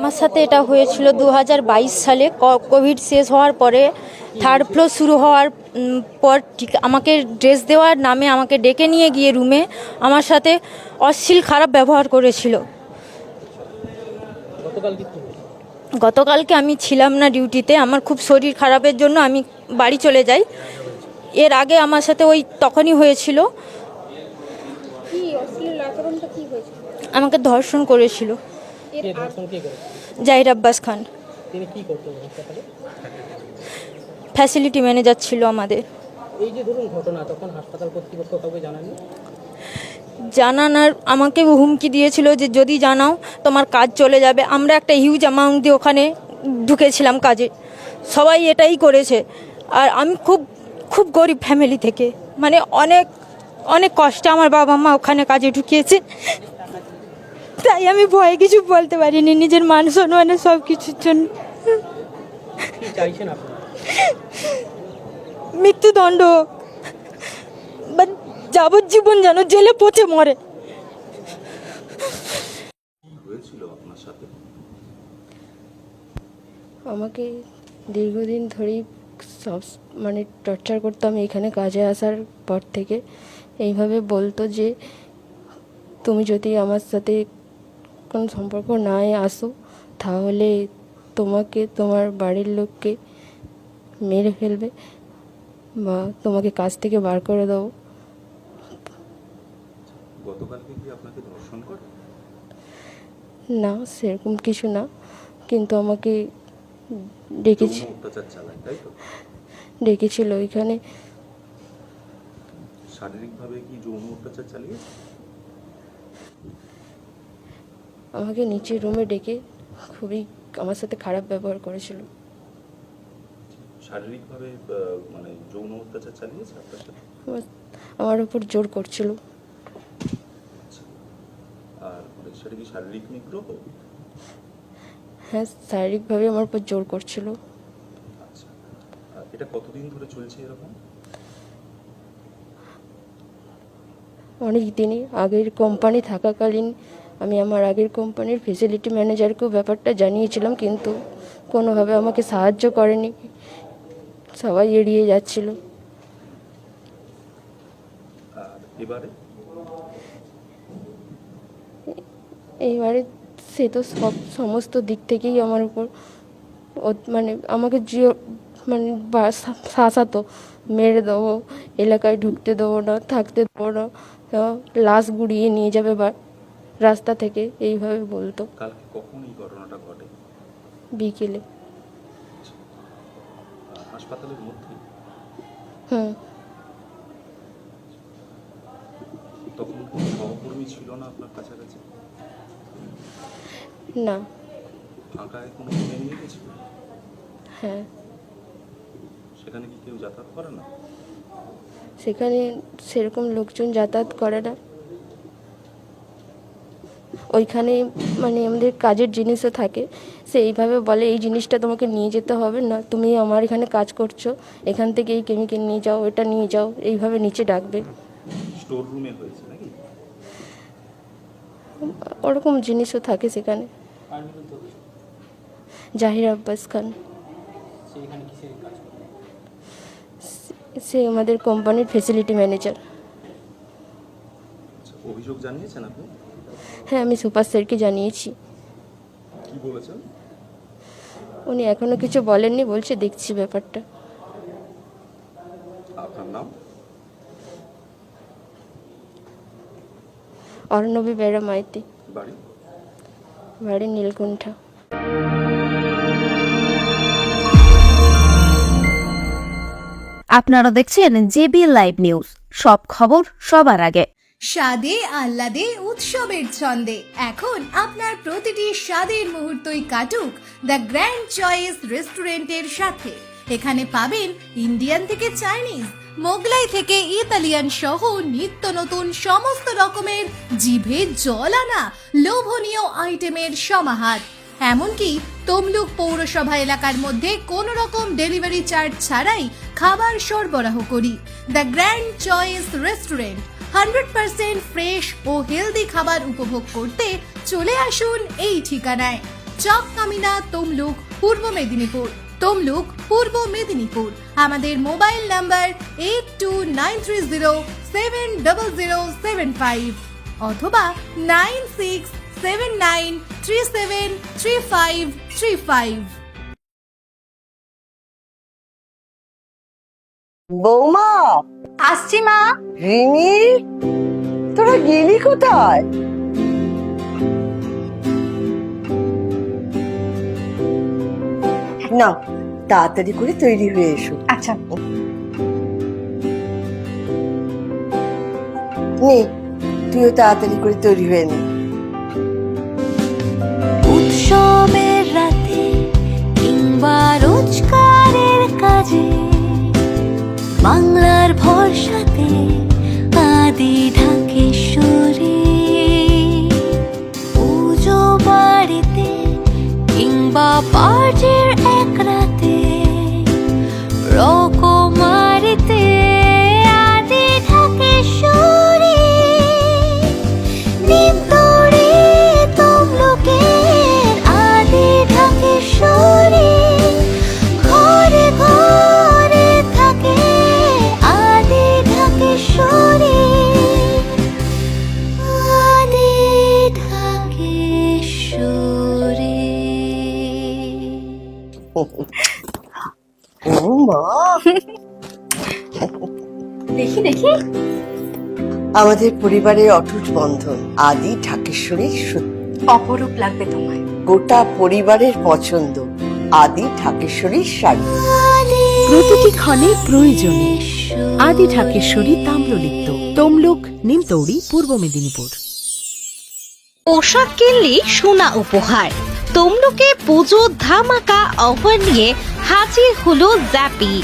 আমার সাথে এটা হয়েছিল দু হাজার বাইশ সালে। কোভিড শেষ হওয়ার পরে থার্ড ফ্লোর শুরু হওয়ার পর ঠিক আমাকে ড্রেস দেওয়ার নামে আমাকে ডেকে নিয়ে গিয়ে রুমে আমার সাথে অশ্লীল খারাপ ব্যবহার করেছিল। গতকালকে আমি ছিলাম না ডিউটিতে আমার খুব শরীর খারাপের জন্য আমি বাড়ি চলে যাই। এর আগে আমার সাথে ওই তখনই হয়েছিল? আমাকে ধর্ষণ করেছিল। জাহির আব্বাস খান। তিনি কি করতেন হাসপাতালে? ফ্যাসিলিটি ম্যানেজার ছিল আমাদের। এই যে ধরুন ঘটনা তখন হাসপাতাল কর্তৃপক্ষ কাউকে জানাননি? জানানোর আমাকে হুমকি দিয়েছিল যে যদি জানাও তোমার কাজ চলে যাবে। আমরা একটা হিউজ অ্যামাউন্ট দিয়ে ওখানে ঢুকেছিলাম কাজে। সবাই এটাই করেছে। আর আমি খুব খুব গরিব ফ্যামিলি থেকে। মানে অনেক অনেক কষ্টে আমার বাবা মা ওখানে কাজে ঢুকিয়েছে। তাই আমি ভয়ে কিছু বলতে পারিনি নিজের মান সম্মানের সব কিছুর জন্য মৃত্যুদণ্ড বা যাবজ্জীবন যেন জেলে পচে মরে। হয়েছিল আপনার সাথে? আমাকে দীর্ঘদিন ধরেই সব মানে টর্চার করতাম এখানে কাজে আসার পর থেকে। এইভাবে বলতো যে তুমি যদি আমার সাথে কোনো সম্পর্ক নাই আসো। তাহলে তোমাকে তোমার বাড়ির লোককে মেরে ফেলবে বা তোমাকে কাজ থেকে বার করে দেবো। না সেরকম কিছু না। কিন্তু আমাকে ডেকেছি। ডেকেছিল ওইখানে। শারীরিকভাবে কি যৌন অত্যাচার চালিয়েছে? আমাকে নিচের রুমে ডেকে খুবই আমার সাথে খারাপ ব্যবহার করেছিল। শারীরিকভাবে মানে যৌন অত্যাচার চালিয়েছে আপনার সাথে? আমার উপর জোর করছিল। আচ্ছা। আর মানে সেটা কি শারীরিক নিগ্রহ? হ্যাঁ শারীরিকভাবে আমার উপর জোর করছিল। আচ্ছা। এটা কতদিন ধরে চলছে এরকম? অনেক দিনই। আগের কোম্পানি থাকাকালীন আমি আমার আগের কোম্পানির ফেসিলিটি ম্যানেজারকেও ব্যাপারটা জানিয়েছিলাম কিন্তু কোনোভাবে আমাকে সাহায্য করেনি। সবাই এড়িয়ে যাচ্ছিল। এইবারে সে তো সব সমস্ত দিক থেকেই আমার উপর মানে আমাকে যে মানে শাসাতো মেরে দেবো এলাকায় ঢুকতে দেবো না থাকতে দেবো না লাশ গুড়িয়ে নিয়ে যাবে বা রাস্তা থেকে এইভাবে বলতো। কালকে কখন এই ঘটনাটা ঘটে? বিকেলে। হাসপাতালের মধ্যে? হুম। তখন কোনো সহকর্মী ছিল না আপনার কাছাকাছি? না। ফাঁকায় কোনো নিয়ে গেছিল হ্যাঁ। সেখানে কি কেউ যাতায়াত করে না? সেখানে সেরকম লোকজন যাতায়াত করে না। ওইখানে মানে আমাদের কাজের জিনিসও থাকে। সে এইভাবে বলে এই জিনিসটা তোমাকে নিয়ে যেতে হবে না তুমি আমার এখানে কাজ করছ এখান থেকে এই কেমিক্যাল নিয়ে যাও এটা নিয়ে যাও। এইভাবে নিচে ডাকবে। স্টোর রুমে হয়েছে নাকি? ওরকম জিনিসও থাকে সেখানে? জাহির আব্বাস খান। সে আমাদের কোম্পানির ফেসিলিটি ম্যানেজার অভিযোগ জানিয়েছেন আপনি? হ্যাঁ আমি সুপার স্যারকে জানিয়েছি। কি বলেছেন? উনি এখনও কিছু বলেননি বলছে দেখছি ব্যাপারটা। আপনার নাম? অর্ণবী বেড়া মাইতি বাড়ি? বাড়ি নীলকুণ্ঠা। আপনারা দেখছেন জেবি লাইভ নিউজ। সব খবর সবার আগে। স্বাদে, আহ্লাদে, উৎসবের ছন্দে। এখন আপনার প্রতিটি স্বাদের মুহূর্তই কাটুক দ্য গ্র্যান্ড চয়েস রেস্টুরেন্টের সাথে। এখানে পাবেন ইন্ডিয়ান থেকে চাইনিজ, মোগলাই থেকে ইতালিয়ান সহ নিত্য নতুন সমস্ত রকমের জিভে জল আনা লোভনীয় আইটেমের সমাহার। এমনকি তমলুক পৌরসভা এলাকার মধ্যে কোনো রকম ডেলিভারি চার্জ ছাড়াই খাবার সরবরাহ করি। The grand choice restaurant hundred percent fresh O healthy খাবার উপভোগ করতে চলে আসুন এই ঠিকানায়। চক কামিনা তমলুক, পূর্ব মেদিনীপুর। তমলুক, পূর্ব মেদিনীপুর। আমাদের mobile number eight two nine three zero, seven double zero, seven five অথবা nine six seven nine three seven three five three five. বৌমা? আসছি মা। রিমি তোরা গেলি কোথায়? না তাড়াতাড়ি করে তৈরি হয়ে এসো। আচ্ছা। নে তুইও তাড়াতাড়ি করে তৈরি হয়ে নে। উৎসবের রাতে কিংবা রোজগারের কাজে বাংলার ভরসাতে আদি ঢাকেশ্বরী। পুজো বাড়িতে কিংবা পার্টির দেখি আমাদের পরিবারের অটুট বন্ধন আদি সত্যি অপরূপ লাগবে তোমায়। গোটা পরিবারের পছন্দ আদি ঢাকেশ্বরীর শাড়ি। প্রতিটি ক্ষণে প্রয়োজনে আদি ঢাকেশ্বরী তাম্রলিপ্ত তমলুক নিমতৌড়ি পূর্ব মেদিনীপুর। পোশাক কিনলে সোনা উপহার। তমলুকে পুজো ধামাকা অফার নিয়ে হাজির হলো জ্যাপি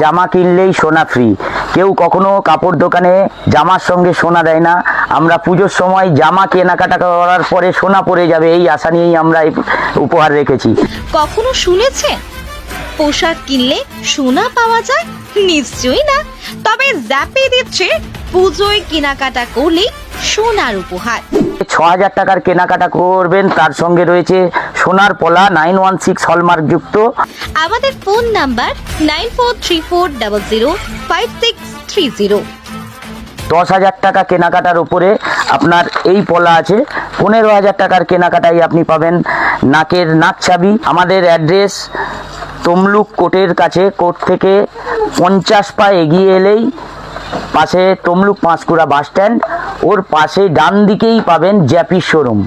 জামা কিনলেই সোনা ফ্রি কেউ কখনো কাপড় দোকানে জামার সঙ্গে সোনা দেয় না। আমরা পুজোর সময় জামা কেনাকাটা করার পরে সোনা পড়ে যাবে এই আশা নিয়েই আমরা উপহার রেখেছি। কখনো শুনেছেন? পোশাক কিনলে সোনা পাওয়া যায়? নিশ্চয়ই না। তবে জ্যাপে দিচ্ছে পুজোয় কেনাকাটা করলেই সোনার উপহার। ছ হাজার টাকার কেনাকাটা করবেন তার সঙ্গে রয়েছে সোনার পলা নাইন ওয়ান সিক্স হলমার্ক যুক্ত। আমাদের phone number nine four three four double zero five six three zero. দশ হাজার টাকা কেনাকাটার উপরে আপনার এই পলা আছে। পনেরো হাজার টাকার কেনাকাটাই আপনি পাবেন। নাকের নাক চাবি আমাদের অ্যাড্রেস তমলুক কোর্টের কাছে। কোর্ট থেকে পঞ্চাশ পা এগিয়ে এলেই পাশে তমলুক পাঁশকুড়া বাস স্ট্যান্ড। ওর পাশে ডান দিকেই পাবেন জ্যাপি শোরুম।